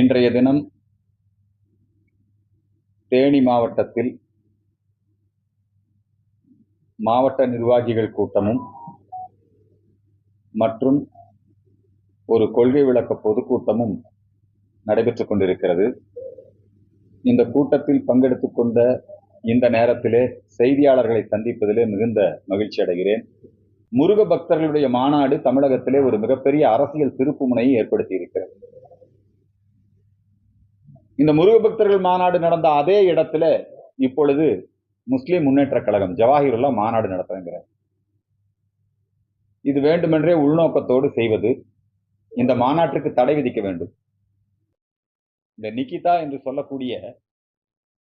இன்றைய தினம் தேனி மாவட்டத்தில் மாவட்ட நிர்வாகிகள் கூட்டமும் மற்றும் ஒரு கொள்கை விளக்க பொதுக்கூட்டமும் நடைபெற்றுக் கொண்டிருக்கிறது. இந்த கூட்டத்தில் பங்கெடுத்துக் கொண்ட இந்த நேரத்திலே செய்தியாளர்களை சந்திப்பதிலே மிகுந்த மகிழ்ச்சி அடைகிறேன். முருக பக்தர்களுடைய மாநாடு தமிழகத்திலே ஒரு மிகப்பெரிய அரசியல் திருப்புமுனையை ஏற்படுத்தி இருக்கிறது இந்த முருக பக்தர்கள் மாநாடு நடந்த அதே இடத்துல இப்பொழுது முஸ்லீம் முன்னேற்ற கழகம் ஜவாஹிருல்லா மாநாடு நடத்துகிறார் இது வேண்டுமென்றே உள்நோக்கத்தோடு செய்வது இந்த மாநாட்டுக்கு தடை விதிக்க வேண்டும். இந்த நிகிதா என்று சொல்லக்கூடிய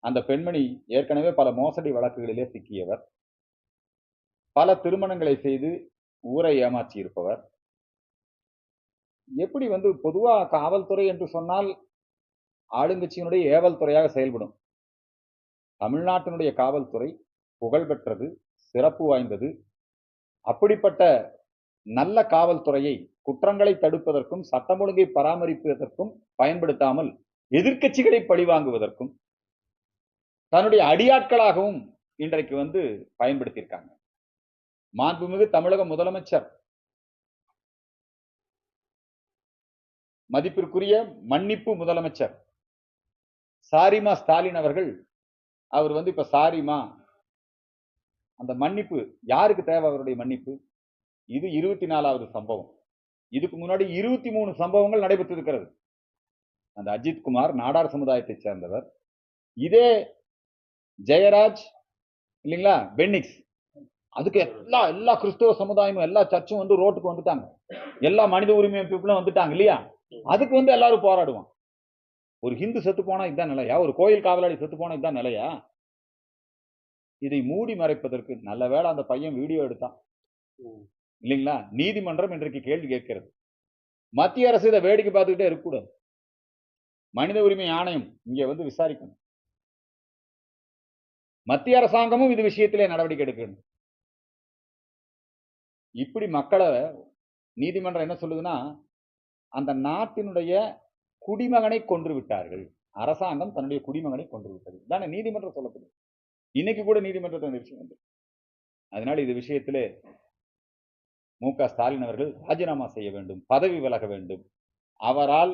அந்த பெண்மணி ஏற்கனவே பல மோசடி வழக்குகளிலே சிக்கியவர். பல திருமணங்களை செய்து ஊரை ஏமாற்றி இருப்பவர் எப்படி வந்து பொதுவா காவல்துறை என்று சொன்னால் ஆளுங்கட்சியினுடைய ஏவல் துறையாக செயல்படும். தமிழ்நாட்டினுடைய காவல்துறை புகழ்பெற்றது சிறப்பு வாய்ந்தது. அப்படிப்பட்ட நல்ல காவல்துறையை குற்றங்களை தடுப்பதற்கும் சட்டம் ஒழுங்கை பராமரிப்பதற்கும் பயன்படுத்தாமல் எதிர்க்கட்சிகளை பழிவாங்குவதற்கும் தன்னுடைய அடியாட்களாகவும் இன்றைக்கு வந்து பயன்படுத்தியிருக்காங்க. மாண்புமிகு தமிழக முதலமைச்சர். மதிப்பிற்குரிய மன்னிப்பு முதலமைச்சர். சாரிமா ஸ்டாலின் அவர்கள் அவர் வந்து இப்ப சாரிமா. அந்த மன்னிப்பு யாருக்கு தேவை அவருடைய மன்னிப்பு? இது இருபத்தி நாலாவது சம்பவம். இதுக்கு முன்னாடி இருபத்தி மூணு சம்பவங்கள் நடைபெற்றிருக்கிறது. அந்த அஜித் குமார் நாடார் சமுதாயத்தை சேர்ந்தவர். இதே ஜெயராஜ் இல்லைங்களா? பென்னிக்ஸ். அதுக்கு எல்லா எல்லா கிறிஸ்தவ சமுதாயமும் எல்லா சர்ச்சும் வந்து ரோட்டுக்கு வந்துட்டாங்க. எல்லா மனித உரிமை அமைப்புகளும் வந்துட்டாங்க இல்லையா? அதுக்கு வந்து எல்லாரும் போராடுவோம் ஒரு ஹிந்து செத்து போனா இதுதான் நிலையா? ஒரு கோயில் காவலாளி செத்து போனா இதுதான் நிலையா? இதை மூடி மறைப்பதற்கு நல்ல வேளை அந்த பையன் வீடியோ எடுத்தான். இல்லைங்களா? நீதிமன்றம் இன்றைக்கு கேள்வி கேட்கிறது. மத்திய அரசு இதை வேடிக்கை பார்த்துக்கிட்டே இருக்கக்கூடாது. மனித உரிமை ஆணையம் இங்க வந்து விசாரிக்கணும். மத்திய அரசாங்கமும் இது விஷயத்திலே நடவடிக்கை எடுக்கணும். இப்படி மக்களை நீதிமன்றம் என்ன சொல்லுதுன்னா அந்த நாட்டினுடைய குடிமகனை கொன்று விட்டார்கள் அரசாங்கம் தன்னுடைய குடிமகனை கொன்று விட்டது தானே நீதிமன்றம் சொல்லப்படுது. இன்னைக்கு கூட நீதிமன்றத்தில் இந்த விஷயம் வந்து அதனால இது விஷயத்திலே மு க ஸ்டாலின் அவர்கள் ராஜினாமா செய்ய வேண்டும் பதவி விலக வேண்டும். அவரால்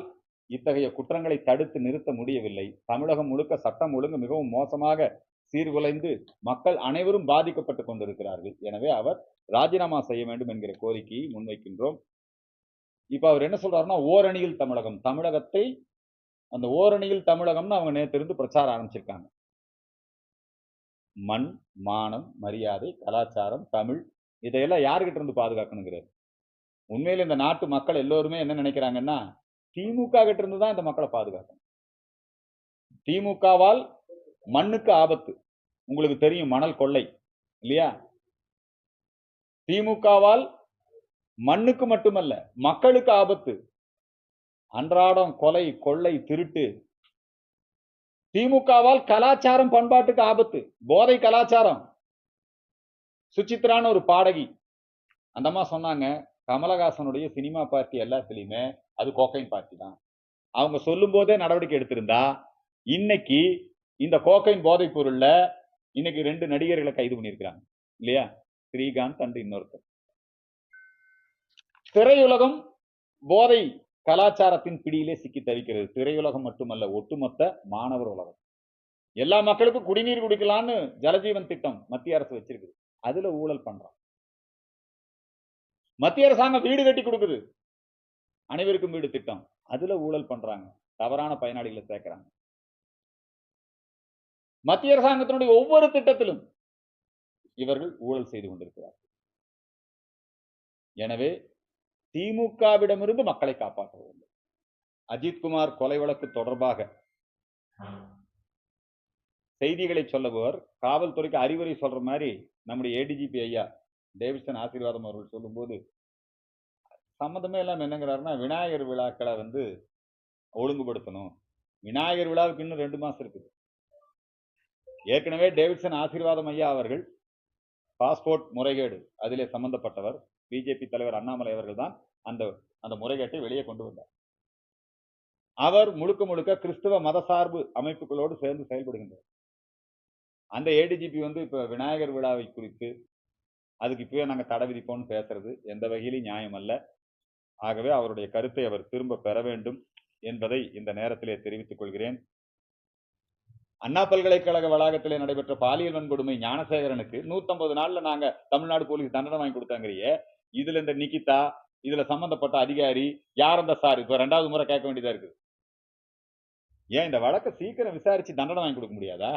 இத்தகைய குற்றங்களை தடுத்து நிறுத்த முடியவில்லை. தமிழகம் முழுக்க சட்டம் ஒழுங்கு மிகவும் மோசமாக சீர்குலைந்து மக்கள் அனைவரும் பாதிக்கப்பட்டு கொண்டிருக்கிறார்கள். எனவே அவர் ராஜினாமா செய்ய வேண்டும் என்கிற கோரிக்கையை முன்வைக்கின்றோம். இப்ப அவர் என்ன சொல்றாருன்னா ஓரணியில் தமிழகம். தமிழகத்தை அந்த ஓரணியில் தமிழகம்னு அவங்க நேற்றிருந்து பிரச்சாரம் ஆரம்பிச்சிருக்காங்க. மண் மானம் மரியாதை கலாச்சாரம் தமிழ் இதையெல்லாம் யாருக்கிட்ட இருந்து பாதுகாக்கணுங்கிறார்? உண்மையில இந்த நாட்டு மக்கள் எல்லோருமே என்ன நினைக்கிறாங்கன்னா திமுக கிட்ட இருந்து தான் இந்த மக்களை பாதுகாக்கணும். திமுகவால் மண்ணுக்கு ஆபத்து. உங்களுக்கு தெரியும் மணல் கொள்ளை இல்லையா? திமுகவால் மண்ணுக்கு மட்டுமல்ல மக்களுக்கு ஆபத்து. அன்றாடம் கொலை கொள்ளை திருட்டு. திமுகவால் கலாச்சாரம் பண்பாட்டுக்கு ஆபத்து. போதை கலாச்சாரம். சுச்சித்ரான ஒரு பாடகி. அந்தம்மா சொன்னாங்க கமலஹாசனுடைய சினிமா பார்ட்டி எல்லாத்துலயுமே அது கோக்கைன் பார்ட்டி தான். அவங்க சொல்லும் போதே நடவடிக்கை எடுத்திருந்தா இன்னைக்கு இந்த கோக்கைன் போதைப் பொருள்ல இன்னைக்கு ரெண்டு நடிகர்களை கைது பண்ணியிருக்கிறாங்க. இல்லையா? ஸ்ரீகாந்த் அண்ட் இன்னொருத்தர். திரையுலகம் போதை கலாச்சாரத்தின் பிடியிலே சிக்கி தவிக்கிறது. திரையுலகம் மட்டுமல்ல ஒட்டுமொத்த மாணவர் உலகம். எல்லா மக்களுக்கும் குடிநீர் குடிக்கலாம்னு ஜலஜீவன் திட்டம் மத்திய அரசு வச்சிருக்குது. அதுல ஊழல் பண்றான். மத்திய அரசாங்கம் வீடு கட்டி கொடுக்குது. அனைவருக்கும் வீடு திட்டம். அதுல ஊழல் பண்றாங்க. தவறான பயனாளிகளை சேர்க்கிறாங்க. மத்திய அரசாங்கத்தினுடைய ஒவ்வொரு திட்டத்திலும் இவர்கள் ஊழல் செய்து கொண்டிருக்கிறார்கள். எனவே திமுகவிடமிருந்து மக்களை காப்பாற்ற வேண்டும். அஜித்குமார் கொலை வழக்கு தொடர்பாக செய்திகளை சொல்லுபவர் காவல்துறைக்கு அறிவுரை சொல்ற மாதிரி நம்முடைய ஏடிஜிபி ஐயா டேவிட்சன் ஆசீர்வாதம் அவர்கள் சொல்லும்போது சம்மந்தமே இல்லாம என்னங்கிறாருன்னா விநாயகர் விழாக்களை வந்து ஒழுங்குபடுத்தணும். விநாயகர் விழாவுக்கு இன்னும் ரெண்டு மாசம் இருக்குது. ஏற்கனவே டேவிட்சன் ஆசீர்வாதம் ஐயா அவர்கள் பாஸ்போர்ட் முறைகேடு அதிலே சம்பந்தப்பட்டவர் பிஜேபி தலைவர் அண்ணாமலை அவர்கள் தான் அந்த அந்த முறைகேட்டை வெளியே கொண்டு வந்தார். அவர் முழுக்க முழுக்க கிறிஸ்தவ மதசார்பு அமைப்புகளோடு சேர்ந்து செயல்படுகின்றார். அந்த ஏடிஜிபி வந்து இப்போ விநாயகர் விழாவை குறித்து அதுக்கு இப்பவே நாங்க தடை விதிப்போம்னு பேசுறது எந்த வகையிலும் நியாயம் அல்ல. ஆகவே அவருடைய கருத்தை அவர் திரும்ப பெற வேண்டும் என்பதை இந்த நேரத்திலே தெரிவித்துக் கொள்கிறேன். அண்ணா பல்கலைக்கழக வளாகத்திலே நடைபெற்ற பாலியல் வன்கொடுமை ஞானசேகரனுக்கு 150 நாள்ல நாங்க தமிழ்நாடு போலீஸ் தண்டனை வாங்கி கொடுத்தாங்கிறியே. இதுல இந்த நிக்கிதா இதுல சம்பந்தப்பட்ட அதிகாரி யார் அந்த சார் இப்ப ரெண்டாவது முறை கேட்க வேண்டியதா இருக்கு ஏன் இந்த வழக்கை சீக்கிரம் விசாரிச்சு தண்டனை வாங்கி கொடுக்க முடியாதா?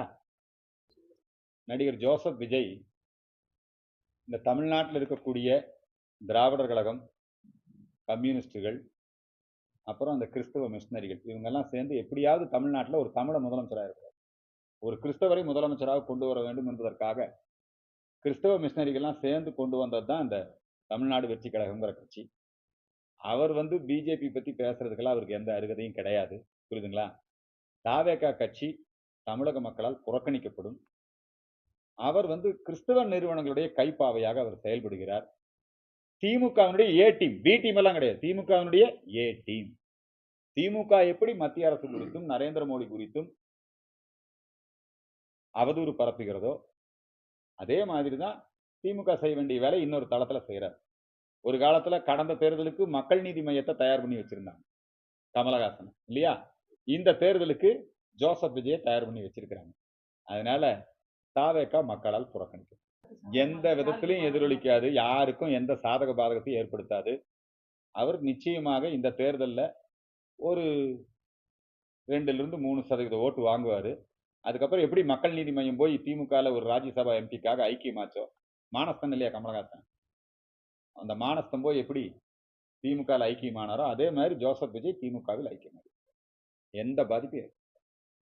நடிகர் ஜோசப் விஜய் இந்த தமிழ்நாட்டில் இருக்கக்கூடிய திராவிடர் கழகம் கம்யூனிஸ்டுகள் அப்புறம் அந்த கிறிஸ்தவ மிஷினரிகள் இவங்கெல்லாம் சேர்ந்து எப்படியாவது தமிழ்நாட்டில் ஒரு தமிழ முதலமைச்சராக இருக்கிறார். ஒரு கிறிஸ்தவரை முதலமைச்சராக கொண்டு வர வேண்டும் என்பதற்காக கிறிஸ்தவ மிஷினரிகள்லாம் சேர்ந்து கொண்டு வந்தது தான் இந்த தமிழ்நாடு வெற்றி கழகங்கிற கட்சி. அவர் வந்து பிஜேபி பற்றி பேசுறதுக்கெல்லாம் அவருக்கு எந்த அருகதையும் கிடையாது. புரியுதுங்களா? தாவேகா கட்சி தமிழக மக்களால் புறக்கணிக்கப்படும். அவர் வந்து கிறிஸ்தவ நிறுவனங்களுடைய கைப்பாவையாக அவர் செயல்படுகிறார். திமுகவினுடைய ஏ டீம் பி டீம் எல்லாம் கிடையாது. திமுகவினுடைய ஏ டீம் திமுக எப்படி மத்திய அரசு குறித்தும் நரேந்திர மோடி குறித்தும் அவதூறு பரப்புகிறதோ அதே மாதிரி தான் திமுக செய்ய வேண்டிய வேலை இன்னொரு தளத்தில் செய்கிறார் ஒரு காலத்தில் கடந்த தேர்தலுக்கு மக்கள் நீதி மையத்தை தயார் பண்ணி வச்சிருந்தாங்க. கமலஹாசன் இல்லையா? இந்த தேர்தலுக்கு ஜோசப் விஜயை தயார் பண்ணி வச்சிருக்கிறாங்க. அதனால தாவேக்கா மக்களால் புறக்கணிக்கும் எந்த விதத்திலையும் எதிரொலிக்காது யாருக்கும் எந்த சாதக பாதகத்தையும் ஏற்படுத்தாது. அவர் நிச்சயமாக இந்த தேர்தலில் ஒரு ரெண்டுலேருந்து மூணு சதவீத ஓட்டு வாங்குவார். அதுக்கப்புறம் எப்படி மக்கள் நீதி மையம் போய் திமுகவில் ஒரு ராஜ்யசபா எம்பிக்காக ஐக்கியமாச்சோ? மானஸ்தன் இல்லையா கமலஹாசன்? அந்த மானஸ்தம் போய் எப்படி திமுகவில் ஐக்கியமானாரோ அதே மாதிரி ஜோசப் விஜய் திமுகவில் ஐக்கியமானார் எந்த பாதிப்பும்